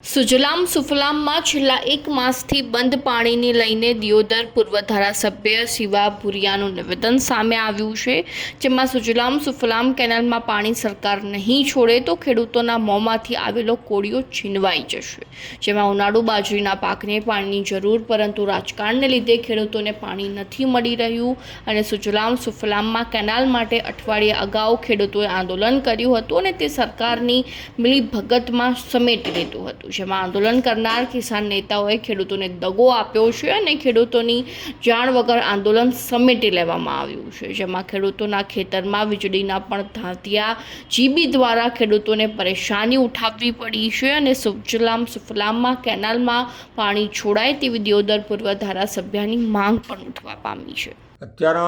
સુજલામ સુફલામમાં છેલ્લા એક માસથી બંધ પાણીને લઈને દિયોદર પૂર્વ ધારાસભ્ય શિવા ભુરિયાનું નિવેદન સામે આવ્યું છે. જેમાં સુજલામ સુફલામ કેનાલમાં પાણી સરકાર નહીં છોડે તો ખેડૂતોના મોંમાંથી આવેલો કોળિયો છીનવાઈ જશે. જેમાં ઉનાળુ બાજરીના પાકને પાણીની જરૂર પરંતુ રાજકારણને લીધે ખેડૂતોને પાણી નથી મળી રહ્યું અને સુજલામ સુફલામમાં કેનાલ માટે અઠવાડિયા અગાઉ ખેડૂતોએ આંદોલન કર્યું હતું અને તે સરકારની મિલીભગતમાં સમેટી લીધું હતું. જેમાં આંદોલન કરનાર કિસાન નેતાઓએ ખેડૂતોને દગો આપ્યો છે અને ખેડૂતોની જાણ વગર આંદોલન સમેટી લેવામાં આવ્યું છે, જેમાં ખેડૂતોના ખેતરમાં વીજળીના પણ ધાંતિયા જીબી દ્વારા ખેડૂતોને પરેશાની ઉઠાવવી પડી છે અને સુજલામ સુફલામમાં, કેનાલમાં પાણી છોડાય તેવી દિયોદર પૂર્વ ધારાસભ્યની માંગ પણ ઉઠવા પામી છે. અત્યારે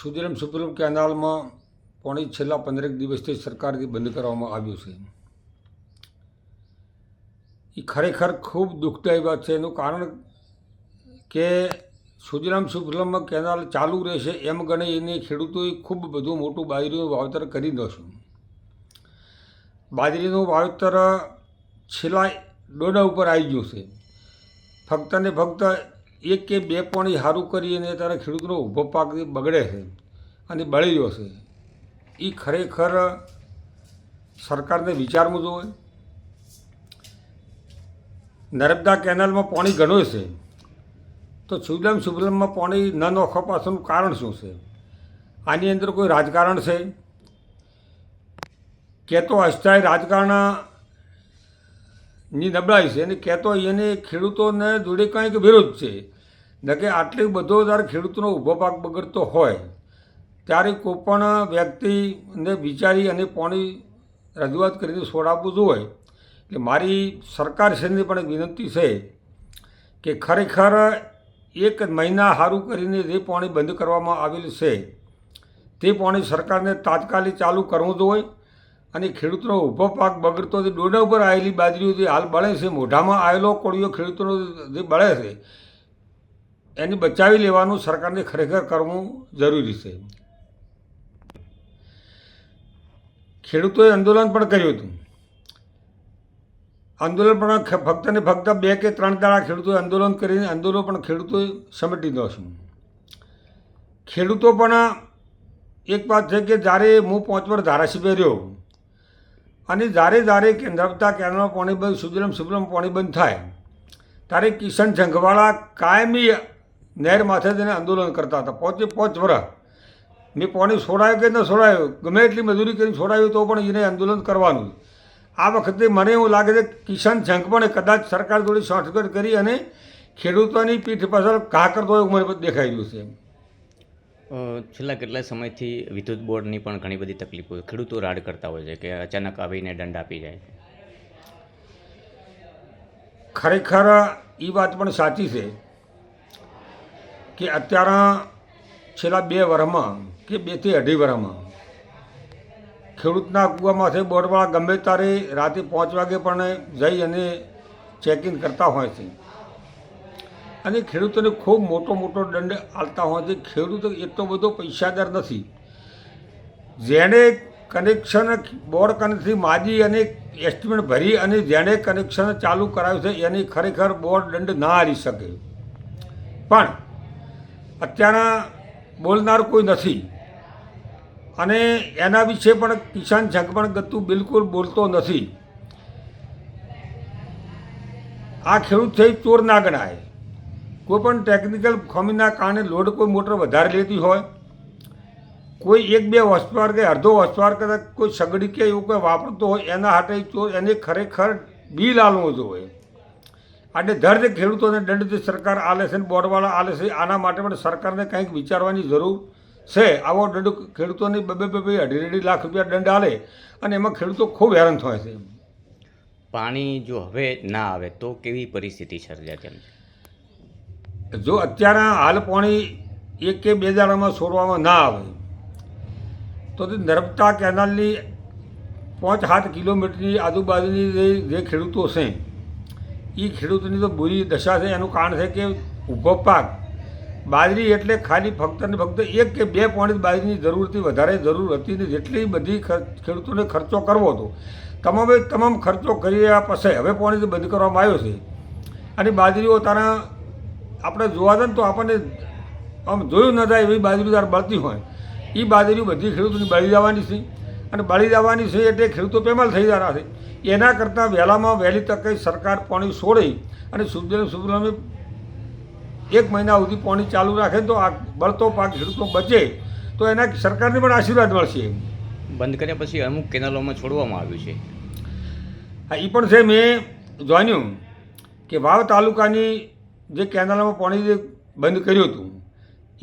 સુધીરમ સુફલમ કેનાલમાં પાણી છેલ્લા પંદરેક દિવસથી સરકારથી બંધ કરવામાં આવ્યું છે. એ ખરેખર ખૂબ દુઃખદાયી વાત છે. એનું કારણ કે સુજલામ સુફલમમાં કેનાલ ચાલુ રહેશે એમ ગણે એને ખેડૂતોએ ખૂબ બધું મોટું બાજરીનું વાવેતર કરી દઈશું બાજરીનું વાવેતર છેલ્લા ડોડા ઉપર આવી ગયું છે. ફક્ત ને ફક્ત એક કે બે પાણી સારું કરીને ત્યારે ખેડૂતનો ઊભો પાક બગડે છે અને બળી રહ્યો છે. એ ખરેખર સરકારને વિચારવું જોઈએ. નર્મદા કેનાલમાં પાણી ઘણું છે. તો શુભલમ શુભલમમાં પાણી ન નોખવા પાછળનું કારણ શું છે? આની અંદર કોઈ રાજકારણ છે? કે તો અસ્થાયી રાજકારણની નબળાઈ છે અને કહેતો એને ખેડૂતોને જોડે કંઈક વિરોધ છે. ન કે આટલી બધો જ્યારે ખેડૂતોનો ઊભો પાક બગડતો હોય, ત્યારે કોઈ પણ વ્યક્તિને વિચારી અને પાણી રજૂઆત કરીને છોડાવવું જોઈએ. એટલે મારી સરકાર શ્રીની પણ એક વિનંતી છે કે ખરેખર એક મહિના સારું કરીને જે પાણી બંધ કરવામાં આવેલું છે, તે પાણી સરકારને તાત્કાલિક ચાલુ કરવું જોઈએ અને ખેડૂતનો ઊભો પાક બગડતો જે ડોડા ઉપર આવેલી બાજરીઓ જે હાલ બળે છે, મોઢામાં આવેલો કોળીઓ ખેડૂતોનો જે બળે છે, એને બચાવી લેવાનું સરકારને ખરેખર કરવું જરૂરી છે. ખેડૂતોએ આંદોલન પણ કર્યું હતું. આંદોલન પણ ફક્ત ને ફક્ત બે કે ત્રણ દાડા ખેડૂતોએ આંદોલન કરીને આંદોલન પણ ખેડૂતોએ સમેટી દઈશું ખેડૂતો પણ એક વાત છે કે જ્યારે હું પાંચ વર્ષ ધારાસભ્ય રહ્યો અને જ્યારે જ્યારે કેન્દ્રતા કેનાલમાં પાણી બંધ, સુજલમ સુફલમ પાણી બંધ થાય, ત્યારે કિશન જંઘવાળા કાયમી નહેર માથે જઈને આંદોલન કરતા હતા. પાંચે પાંચ વર્ષ મેં પાણી છોડાયું કે ન છોડાયું? ગમે એટલી મજૂરી કરીને છોડાયું તો પણ એને આંદોલન કરવાનું. આ વખતે મને એવું લાગે છે કિસાન સંઘ પણ કદાચ સરકાર જોડે શોર્ટકટ કરી અને ખેડૂતોની પીઠ પાછળ ઘા કરતો હોય એવું મને દેખાઈ રહ્યું છે છેલ્લા કેટલા સમયથી વિદ્યુત બોર્ડની પણ ઘણી બધી તકલીફો ખેડૂતો રાડ કરતા હોય છે કે અચાનક આવીને દંડ આપી જાય. ખરેખર એ વાત પણ સાચી છે કે અત્યારે છેલ્લા બે વર્ષમાં કે બેથી અઢી વર્ષમાં ખેડૂતના કૂવામાંથી બોરવાળા ગમે ત્યારે રાતે પાંચ વાગે પણ જઈ અને ચેકિંગ કરતા હોય છે. અને ખેડૂતોને ખૂબ મોટો મોટો દંડ આપતા હોય છે. ખેડૂતો એટલો બધો પૈસાદાર નથી. જેણે કનેક્શન બોર્ડ કનેક્શનથી માજી અને એસ્ટિમેટ ભરી અને જેણે કનેક્શન ચાલુ કરાવ્યું છે, એની ખરેખર બોર્ડ દંડ ના હારી શકે. પણ અત્યારના બોલનાર કોઈ નથી. અને એના વિશે પણ કિસાન પણ ગતું બિલકુલ બોલતો નથી. આ ખેડૂત થઈ ચોર ના ગણાય. કોઈ પણ ટેકનિકલ ખામીના કારણે લોડ કોઈ મોટર વધારે લેતી હોય, કોઈ એક બે હોસ્પાર કે અડધો હોસ્પાર કદાચ કોઈ સગડી કે એવું કોઈ વાપરતો હોય, એના હાટે ચોર એને ખરેખર બિલ આલવું જોઈએ. આટલે દર્દ ખેડૂતોને દંડ સરકાર આલે છે બોર્ડવાળા આલે છે, આના માટે પણ સરકારને કંઈક વિચારવાની જરૂર છે આવો દંડ ખેડૂતોને બબે બબે અઢી અઢી લાખ રૂપિયા દંડ આલે અને એમાં ખેડૂતો ખૂબ હેરાન થાય છે. પાણી જો હવે ના આવે તો કેવી પરિસ્થિતિ સર્જાય તેમ? જો અત્યારે હાલ પાણી એક કે બે દાડામાં છોડવામાં ના આવે તો તે નર્મદા કેનાલની પાંચ સાત કિલોમીટરની આજુબાજુની જે જે ખેડૂતો છે એ ખેડૂતોની તો બુરી દશા છે. એનું કારણ છે કે ઊભો પાક બાજરી એટલે ખાલી ફક્ત ને ફક્ત એક કે બે પોઈન્ટ બાજરીની જરૂરથી વધારે જરૂર હતી ને જેટલી બધી ખેડૂતોને ખર્ચો કરવો હતો. તમામે તમામ ખર્ચો કરી રહ્યા પછી. હવે પોઈન્ટ બંધ કરવામાં આવ્યો છે. અને બાજરીઓ તારા આપણે જોવા જાય તો આપણને આમ જોયું ન થાય એવી બાજરી તાર બળતી હોય. એ બાજરી બધી ખેડૂતોની બળી જવાની છે. અને બળી જવાની છે એટલે ખેડૂતો પેમાલ થઈ જવાના છે. એના કરતાં વહેલામાં વહેલી તકે સરકાર પાણી છોડે અને સુજલામ સુફલામે એક મહિના સુધી પાણી ચાલુ રાખે તો આ બળતો પાક ખેડૂતો બચે તો એના સરકારને પણ આશીર્વાદ મળશે. બંધ કર્યા પછી અમુક કેનાલોમાં છોડવામાં આવ્યું છે. હા એ પણ છે મેં જાણ્યું કે વાવ તાલુકાની જે કેનાલોમાં પાણી બંધ કર્યું હતું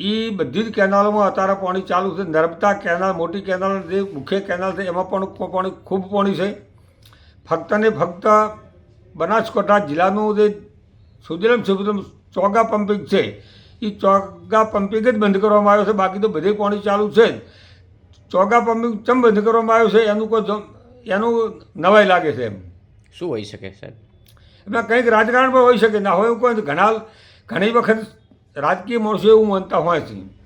એ બધી જ કેનાલોમાં અત્યારે પાણી ચાલુ છે. નર્મદા કેનાલ મોટી કેનાલ જે મુખ્ય કેનાલ છે એમાં પણ પાણી ખૂબ પાણી છે. ફક્ત ને ફક્ત બનાસકાંઠા જિલ્લાનું જે સુજલમ સુફલમ ચોગા પંપિંગ છે. એ ચોગા પંપિંગ જ બંધ કરવામાં આવ્યો છે? બાકી તો બધે પાણી ચાલુ છે. જ ચોગા પંપિંગ ચમ બંધ કરવામાં આવ્યો છે? એનું કોઈ એનું નવાઈ લાગે છે એમ. શું હોઈ શકે સાહેબ? એમાં કંઈક રાજકારણ પણ હોઈ શકે. ના હોય એવું કોઈ ઘણા ઘણી વખત રાજકીય માણસો એવું માનતા હોય છે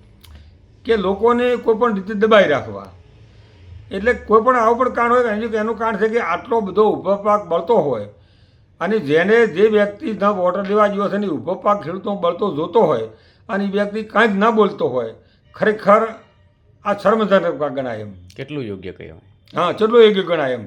કે લોકોને કોઈ પણ રીતે દબાઈ રાખવા. એટલે કોઈ પણ આવું પણ કારણ હોય કે એનું એનું કારણ છે કે આટલો બધો ઊભો પાક બળતો હોય. અને જેને જે વ્યક્તિ ન વોટર લેવા ગયો છે ને ઊભો પાક ખેડૂતો બળતો જોતો હોય અને એ વ્યક્તિ કાંઈ જ ન બોલતો હોય ખરેખર આ શર્મજનક ગણાય એમ. કેટલું યોગ્ય કહેવાય હા કેટલું યોગ્ય ગણાય એમ.